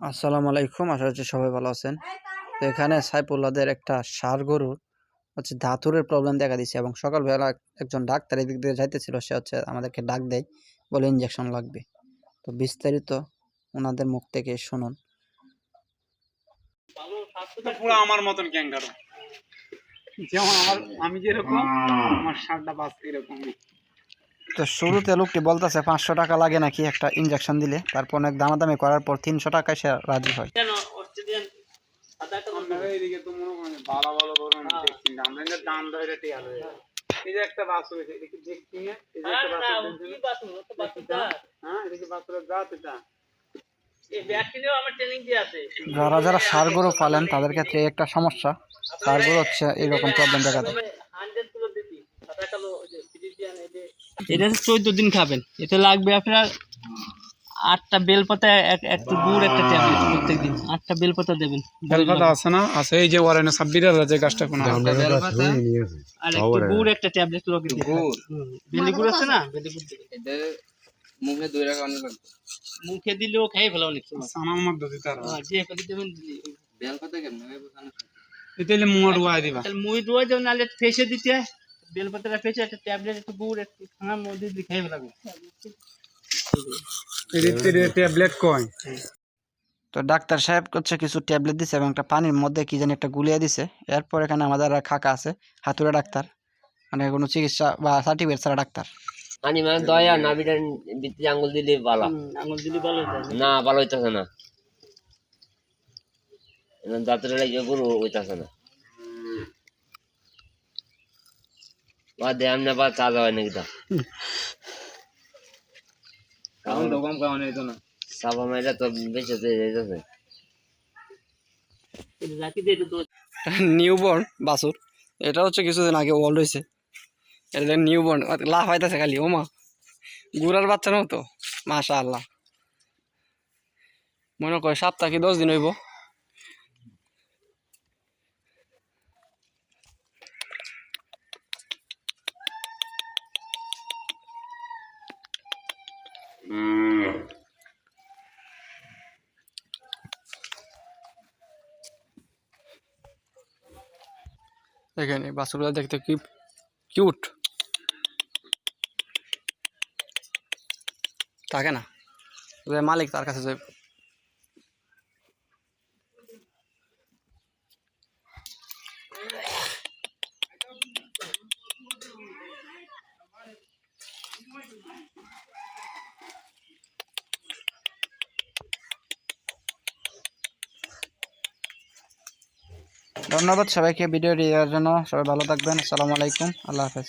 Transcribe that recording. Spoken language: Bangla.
আসসালামু আলাইকুম আশা করছি সবাই ভালো আছেন। তো এখানে সাইফুল্লাদের একটা সার গরুর হচ্ছে ধাতুরের প্রবলেম দেখা দিচ্ছে এবং সকালবেলা একজন ডাক্তার এদিক দিয়ে যাইতেছিল সে হচ্ছে আমাদেরকে ডাক দেয় বলে ইঞ্জেকশন লাগবে। তো বিস্তারিত ওনাদের মুখ থেকে শুনুন। পুরো আমার মতন ক্যাঙ্গারু যেমন আমার আমি যেরকম আমার সারটা বাস এরকম তো শুরুতে লোকটি বলতেছে পাঁচশো টাকা লাগে নাকি একটা ইঞ্জেকশন দিলে? তারপর অনেক দামাদামি করার পর তিনশো টাকায় সে রাজি হয়। মনে হয়ে। যায়। এই যে একটা বাস হয়েছে এদিকে দেখছি না এই যে একটা বাস হ্যাঁ? এটা? যারা যারা সার গরু পালেন তাদের ক্ষেত্রে একটা সমস্যা। সার গরু হচ্ছে এইরকম প্রবলেম দেখা দেয়। এটা চোদ্দ দিন খাবেন। এতে লাগবে আপনার আটটা বেলপাতা এক একটু গুড় একটা ট্যাবলেট প্রত্যেক দিন। আটটা বেলপাতা দেবেন। বেলপাতা আছে না? আছে এই যে ওয়ারেনে সাব্বির হাজার যে গাছটা কোনো আর একটু গুড় একটা ট্যাবলেট লগে গুড়? বেলি গুড় আছে না? বেলি গুড় দেবেন। মুখে দুই রাখা অনেক মুখে দিলেও খাই ফেলা অনেক সময়। সানার মধ্যে দিতে আর। হ্যাঁ, যে করে দেবেন দিলে বেল পাতা কেমন? এতে হলে মুয়া ডুবাই দিবা। তাহলে মুই দোয়া যাও নাহলে ফেসে দিতে। হয় বেলপাতাটা ফেসে একটা ট্যাবলেট একটু গুড় একটু খানার মধ্যে দিয়ে ফেলাবে ট্যাবলেট কয়? তো ডাক্তার সাহেব হচ্ছে কিছু ট্যাবলেট দিছে এবং একটা পানির মধ্যে কি জানি একটা গুলিয়ে দিছে। এরপর এখানে আমাদের খাকা আছে হাতুড়ে ডাক্তার। মানে কোনো চিকিৎসা বা সার্টিফিকেট ছাড়া ডাক্তার। আনি মানে দয়া নাবিটা ভিতরে আঙ্গুল দিলে ভালো। আঙুল দিলে ভালো হয় না ভালো হইতাছে না। দাঁতের লাগে গরু হইতাছে না। বা দেয়াম না বা চা যাওয়ায় নাকি তা কারণ দোকান কারণ এই তো না সাবা মাইরা তো বেঁচে যাইতেছে নিউবর্ন বাসুর এটা হচ্ছে কিছুদিন আগে ওল্ড হয়েছে। এটা নিউবর্ন লাভ হইতেছে খালি ওমা গুড়ার বাচ্চার মতো মাশা আল্লাহ মনে করে সপ্তাহ কি দশ দিন হইব? দেখেন এই বাছুরগুলো দেখতে কি কিউট থাকে না যে মালিক তার কাছে যাই ধন্যবাদ সবাইকে ভিডিও দেওয়ার জন্য। সবাই ভালো থাকবেন। আসসালামু আলাইকুম। আল্লাহ হাফেজ।